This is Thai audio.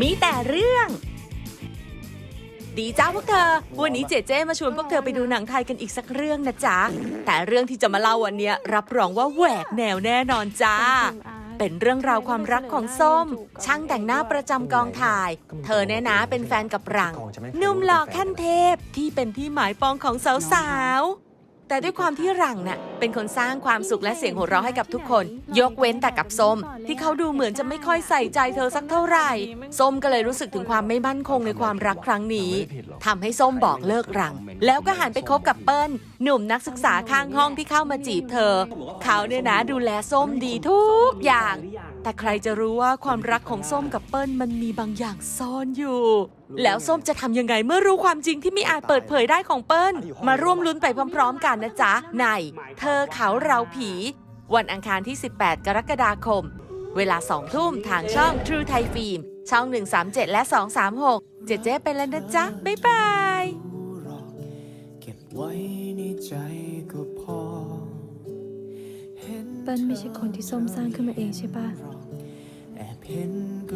มีแต่เรื่อง ดีจ้าพวกเธอ วันนี้เจเจมาชวนพวกเธอไปดูหนังไทยกันอีกสักเรื่องนะจ๊ะ แต่เรื่องที่จะมาเล่าวันเนี้ยรับรองว่าแหวกแนวแน่นอนจ้า เป็นเรื่องราวความรักของส้ม ช่างแต่งหน้าประจำกองถ่าย เธอเนี่ยนะเป็นแฟนกับหลังหนุ่มหล่อขั้นเทพที่เป็นที่หมายปองของสาวๆ แต่ด้วยความที่หลังน่ะเป็นคนสร้างความสุขและเสียงหัวเราะให้กับทุกคน ยกเว้นแต่กับส้ม ที่เขาดูเหมือนจะไม่ค่อยใส่ใจเธอสักเท่าไหร่ ส้มก็เลยรู้สึกถึงความไม่มั่นคงในความรักครั้งนี้ทำให้ส้มบอกเลิกหลัง แล้วก็หันไปคบกับเปิ้ลหนุ่มนักศึกษาข้างห้องที่เข้ามาจีบเธอ เขาเนี่ยนะดูแลส้มดีทุกอย่าง แต่ใครจะรู้ว่าความรักของส้มกับเปิ้ลมันมีบางอย่างซ่อนอยู่ แล้วส้มจะทำยังไงเมื่อรู้ความจริงที่ไม่อาจเปิดเผยได้ของเปิ้ลมาร่วมลุ้นไปพร้อม ๆ กันนะจ๊ะ ใน เธอเขาเราผี วันอังคารที่ 18 กรกฎาคม เวลา 2 ทุ่มทางช่อง True Thai Film ช่อง 137 และ 236 เจ๊เจ๊ไปแล้วนะจ๊ะ บ๊ายบายหรอกเก็บไว้ในใจก็พอห็นเปิ้ลไม่ใช่คนที่ส้มสร้างขึ้นมาเองใช่ปะ แอบเห็นก็เพียง